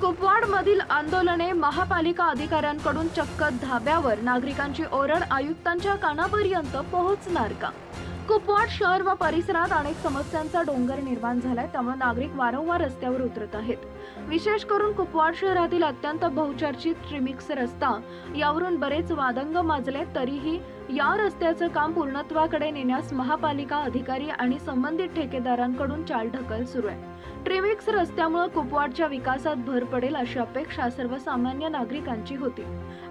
कुपवाडमधील आंदोलने महापालिका अधिकाऱ्यांकडून चक्क धाब्यावर नागरिकांची ओरड आयुक्तांच्या कानापर्यंत पोहोचणार का? कुपवाड शहर व परिसरात अनेक समस्यांचा डोंगर निर्माण झालाय त्यामुळे नागरिक वारंवार रस्त्यावर उतरत आहेत. विशेष करून कुपवाड शहरातील अत्यंत बहुचर्चित ट्रिमिक्स रस्ता यावरून बरेच वादंग माजले तरीही या रस्त्याचं काम पूर्णत्वाकडे नेण्यास महापालिका अधिकारी आणि संबंधित ठेकेदारांकडून चालढकल सुरू आहे. ट्रिमिक्स रस्त्यामुळे कुपवाडच्या विकासात भर पडेल अशी अपेक्षा सर्वसामान्य नागरिकांची होती.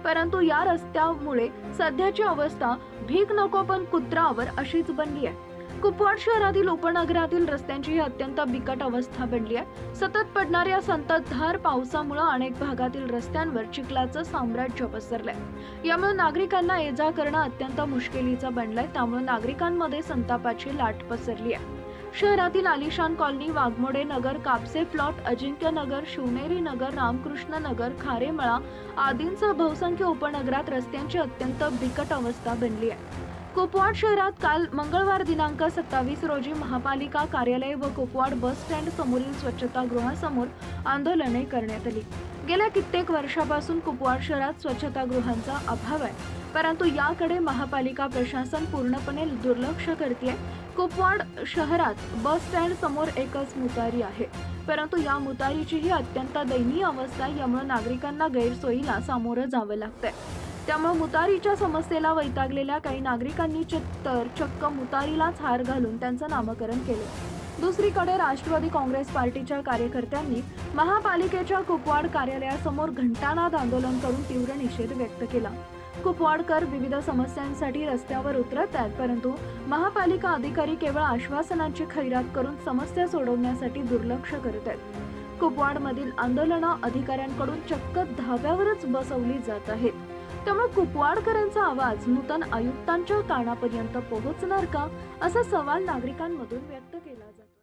परंतु या रस्त्यामुळे सध्याची अवस्था भीक नको पण कुत्रावर अशीच बनली आहे. कुपवाड शहरातील उपनगरातील रस्त्यांची ही अत्यंत बिकट अवस्था बनली आहे. सतत पडणाऱ्या संततधार पावसामुळे अनेक भागातील रस्त्यांवर चिखलाचं साम्राज्य पसरलंय. यामुळे नागरिकांना ये जा करणं अत्यंत मुश्किलीचं बनलंय. त्यामुळे नागरिकांमध्ये संतापाची लाट पसरली आहे. शहरातील आलिशान कॉलनी वाघमोडे नगर कापसे प्लॉट अजिंक्य नगर शिवनेरी नगर रामकृष्ण नगर खारेमळा आदींसह बहुसंख्य उपनगरात रस्त्यांची अत्यंत बिकट अवस्था बनली आहे. कुपवाड शहरात काल मंगळवार दिनांक सत्तावीस रोजी महापालिका कार्यालय व कुपवाड बस स्टँड समोरील स्वच्छतागृहासमोर आंदोलने करण्यात आली. गेल्या कित्येक वर्षापासून कुपवाड शहरात स्वच्छतागृहांचा अभाव आहे. परंतु याकडे महापालिका प्रशासन पूर्णपणे दुर्लक्ष करते कुपवाड शहरात बस स्टँड समोर एकच मुतारी आहे. परंतु या मुतारीचीही अत्यंत दयनीय अवस्था आहे यामुळे नागरिकांना गैरसोयीला सामोरं जावं लागतंय. त्यामुळे मुतारीच्या समस्येला वैतागलेल्या काही नागरिकांनी तर चक्क मुतारीलाच हार घालून त्यांचं नामकरण केले. दुसरीकडे राष्ट्रवादी काँग्रेस पार्टीच्या कार्यकर्त्यांनी महापालिकेच्या कुपवाड कार्यालयासमोर घंटानाद आंदोलन करून तीव्र निषेध व्यक्त केला. कुपवाडकर विविध समस्यांसाठी रस्त्यावर उतरत आहेत परंतु महापालिका अधिकारी केवळ आश्वासनांची खैरात करून समस्या सोडवण्यासाठी दुर्लक्ष करत आहेत. कुपवाडमधील आंदोलनं अधिकाऱ्यांकडून चक्क धाब्यावरच बसवली जात आहेत. त्यामुळे कुपवाडकरांचा आवाज नूतन आयुक्तांच्या कानापर्यंत पोहोचणार का असा सवाल नागरिकांमधून व्यक्त केला जातो.